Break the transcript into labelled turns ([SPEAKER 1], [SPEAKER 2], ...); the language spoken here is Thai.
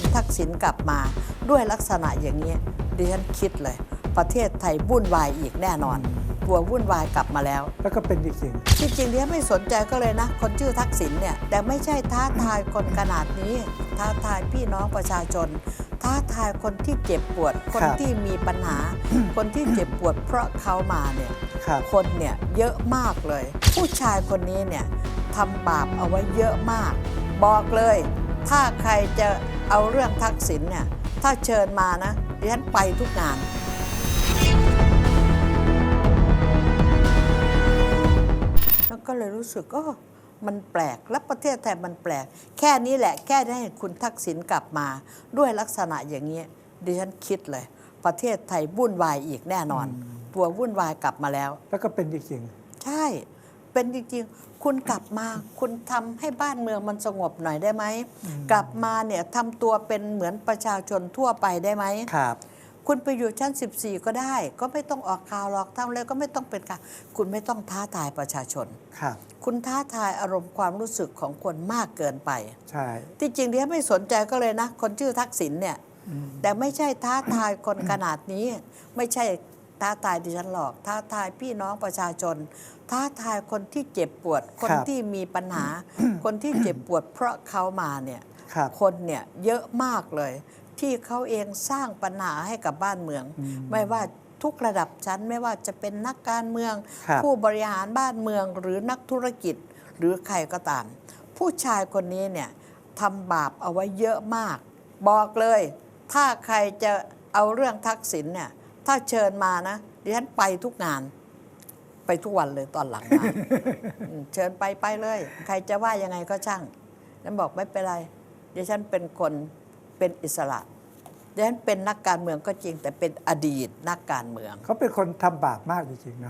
[SPEAKER 1] คุณทักษิณกลับมา ด้วยลักษณะอย่างนี้ดิฉันคิดเลย ประเทศไทยวุ่นวายอีกแน่นอนกลัววุ่นวายกลับมาแล้ว
[SPEAKER 2] แล้วก็เป็นจริง
[SPEAKER 1] จริงๆดิฉันไม่สนใจก็เลยนะ คนชื่อทักษิณเนี่ย แต่ไม่ใช่ท้าทายคนขนาดนี้ ท้าทายพี่น้องประชาชน ท้าทายคนที่เจ็บปวด คนที่มีปัญหา คนที่เจ็บปวดเพราะเขามาเนี่ย
[SPEAKER 2] ๆครับ
[SPEAKER 1] คนเนี่ยเยอะมากเลย ผู้ชายคนนี้เนี่ยทำบาปเอาไว้เยอะมาก บอกเลย ถ้าใครจะเอาเรื่องทักษิณเนี่ย ถ้าเชิญมานะดิฉันไปทุกงาน แล้วก็เลยรู้สึกก็มันแปลก และประเทศไทยมันแปลก แค่นี้แหละ แค่ได้เห็นคุณทักษิณกลับมา ด้วยลักษณะอย่างนี้ดิฉันคิดเลย ประเทศไทยวุ่นวายอีกแน่นอนกลัววุ่นวายกลับมาแล้ว
[SPEAKER 2] แล้วก็เป็นจริง
[SPEAKER 1] ใช่ เป็นจริงๆ คุณกลับมาคุณทำให้บ้านเมืองมันสงบหน่อยได้ไหม กลับมาเนี่ยทำตัวเป็นเหมือนประชาชนทั่วไปได้ไหม
[SPEAKER 2] ๆครับ
[SPEAKER 1] คุณไปอยู่ชั้น 14 ก็ได้ ก็ไม่ต้องออกข่าวหรอกทำเลยก็ไม่ต้องเป็นข่าวคุณไม่ต้องท้าทายประชาชน
[SPEAKER 2] ครับ
[SPEAKER 1] คุณท้าทายอารมณ์ความรู้สึกของคนมากเกินไป
[SPEAKER 2] ใช่
[SPEAKER 1] ที่จริงดิฉันไม่สนใจก็เลยนะ คนชื่อทักษิณเนี่ยแต่ไม่ใช่ท้าทายคนขนาดนี้ ไม่ใช่ ท้าทายดิฉันหรอก ท้าทายพี่น้องประชาชน ท้าทายคนที่เจ็บปวด คนที่มีปัญหา คนที่เจ็บปวด เพราะเขามาเนี่ย
[SPEAKER 2] ครับ
[SPEAKER 1] คนเนี่ยเยอะมากเลย ที่เขาเองสร้างปัญหาให้กับบ้านเมือง ไม่ว่าทุกระดับชั้นไม่ว่าจะเป็นนักการเมือง
[SPEAKER 2] ครับ
[SPEAKER 1] ผู้บริหารบ้านเมืองหรือนักธุรกิจหรือใครก็ตาม ผู้ชายคนนี้เนี่ยทำบาปเอาไว้เยอะมาก บอกเลย ถ้าใครจะเอาเรื่องทักษิณเนี่ย ถ้าเชิญมานะดิฉันไปทุกงาน ไปทุกวันเลยตอนหลังมาอืมเชิญไปไปเลย ใครจะว่ายังไงก็ช่างฉันบอกไม่เป็นไรดิฉันเป็นคนเป็นอิสระดิฉันเป็นนักการเมืองก็จริง แต่เป็นอดีตนักการเมือง
[SPEAKER 2] เขาเป็นคนทำบาปมากจริงๆนะ